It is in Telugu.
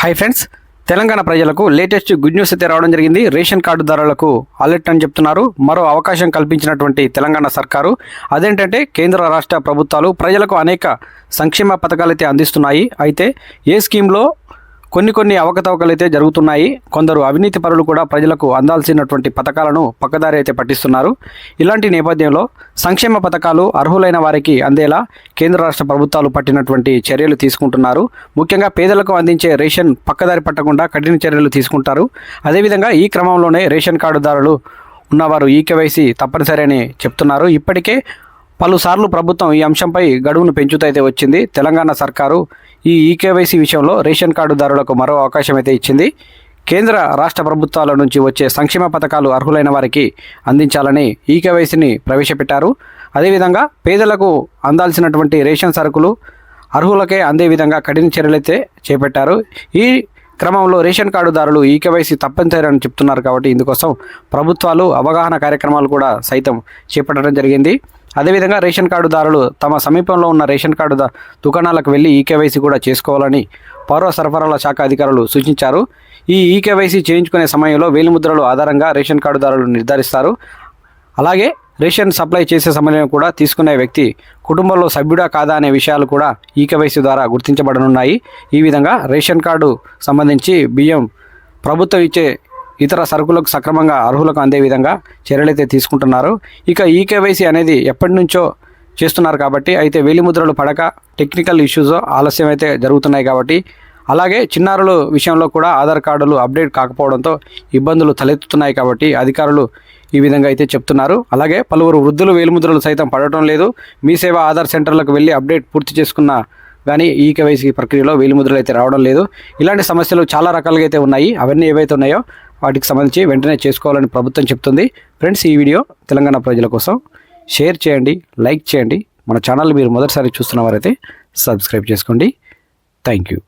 హాయ్ ఫ్రెండ్స్ తెలంగాణ ప్రజలకు లేటెస్ట్ గుడ్ న్యూస్ అయితే రావడం జరిగింది. రేషన్ కార్డుదారులకు అలర్ట్ అని చెప్తున్నారు. మరో అవకాశం కల్పించినటువంటి తెలంగాణ సర్కారు అదేంటంటే కేంద్ర రాష్ట్ర ప్రభుత్వాలు ప్రజలకు అనేక సంక్షేమ పథకాలు అయితే అందిస్తున్నాయి. అయితే ఏ స్కీమ్లో కొన్ని కొన్ని అవకతవకలు అయితే జరుగుతున్నాయి. కొందరు అవినీతి పరులు కూడా ప్రజలకు అందాల్సినటువంటి పథకాలను పక్కదారి అయితే పట్టిస్తున్నారు. ఇలాంటి నేపథ్యంలో సంక్షేమ పథకాలు అర్హులైన వారికి అందేలా కేంద్ర రాష్ట్ర ప్రభుత్వాలు పట్టినటువంటి చర్యలు తీసుకుంటున్నారు. ముఖ్యంగా పేదలకు అందించే రేషన్ పక్కదారి పట్టకుండా కఠిన చర్యలు తీసుకుంటారు. అదేవిధంగా ఈ క్రమంలోనే రేషన్ కార్డుదారులు ఉన్నవారు ఈ కేవైసీ తప్పనిసరి అని చెప్తున్నారు. ఇప్పటికే పలుసార్లు ప్రభుత్వం ఈ అంశంపై గడువును పెంచుతూ అయితే వచ్చింది. తెలంగాణ సర్కారు ఈ ఈకేవైసీ విషయంలో రేషన్ కార్డుదారులకు మరో అవకాశం అయితే ఇచ్చింది. కేంద్ర రాష్ట్ర ప్రభుత్వాల నుంచి వచ్చే సంక్షేమ పథకాలు అర్హులైన వారికి అందించాలని ఈకేవైసీని ప్రవేశపెట్టారు. అదేవిధంగా పేదలకు అందాల్సినటువంటి రేషన్ సరుకులు అర్హులకే అందే విధంగా కఠిన చర్యలైతే చేపట్టారు. ఈ క్రమంలో రేషన్ కార్డుదారులు ఈ కేవైసీ తప్పనిసరి అని చెప్తున్నారు కాబట్టి ఇందుకోసం ప్రభుత్వాలు అవగాహన కార్యక్రమాలు కూడా సైతం చేపట్టడం జరిగింది. అదేవిధంగా రేషన్ కార్డుదారులు తమ సమీపంలో ఉన్న రేషన్ కార్డు దుకాణాలకు వెళ్ళి ఈ కేవైసీ కూడా చేసుకోవాలని పౌర సరఫరాల శాఖ అధికారులు సూచించారు. ఈ ఈ కేవైసీ చేయించుకునే సమయంలో వేలిముద్రలు ఆధారంగా రేషన్ కార్డుదారులు నిర్ధారిస్తారు. అలాగే రేషన్ సప్లై చేసే సమయంలో కూడా తీసుకునే వ్యక్తి కుటుంబంలో సభ్యుడా కాదా అనే విషయాలు కూడా ఈ కేవైసీ ద్వారా గుర్తించబడనున్నాయి. ఈ విధంగా రేషన్ కార్డు సంబంధించి బియ్యం ప్రభుత్వం ఇచ్చే ఇతర సరుకులకు సక్రమంగా అర్హులకు అందే విధంగా చర్యలైతే తీసుకుంటున్నారు. ఇక ఈ కేవైసీ అనేది ఎప్పటి నుంచో చేస్తున్నారు కాబట్టి అయితే వేలిముద్రలు పడక టెక్నికల్ ఇష్యూస్ ఆలస్యం అయితే జరుగుతున్నాయి కాబట్టి అలాగే చిన్నారుల విషయంలో కూడా ఆధార్ కార్డులు అప్డేట్ కాకపోవడంతో ఇబ్బందులు తలెత్తుతున్నాయి కాబట్టి అధికారులు ఈ విధంగా అయితే చెప్తున్నారు. అలాగే పలువురు వృద్ధులు వేలిముద్రలు సైతం పడటం లేదు. మీ సేవ ఆధార్ సెంటర్లకు వెళ్ళి అప్డేట్ పూర్తి చేసుకున్న కానీ ఈ కేవైసీ ప్రక్రియలో వేలిముద్రలు అయితే రావడం లేదు. ఇలాంటి సమస్యలు చాలా రకాలుగా అయితే ఉన్నాయి. అవన్నీ ఏవైతే ఉన్నాయో వాటికి సంబంధించి వెంటనే చేసుకోవాలని ప్రభుత్వం చెప్తుంది. ఫ్రెండ్స్ ఈ వీడియో తెలంగాణ ప్రజల కోసం. షేర్ చేయండి లైక్ చేయండి. మన ఛానల్ మీరు మొదటిసారి చూస్తున్న వారైతే సబ్స్క్రైబ్ చేసుకోండి. Thank you.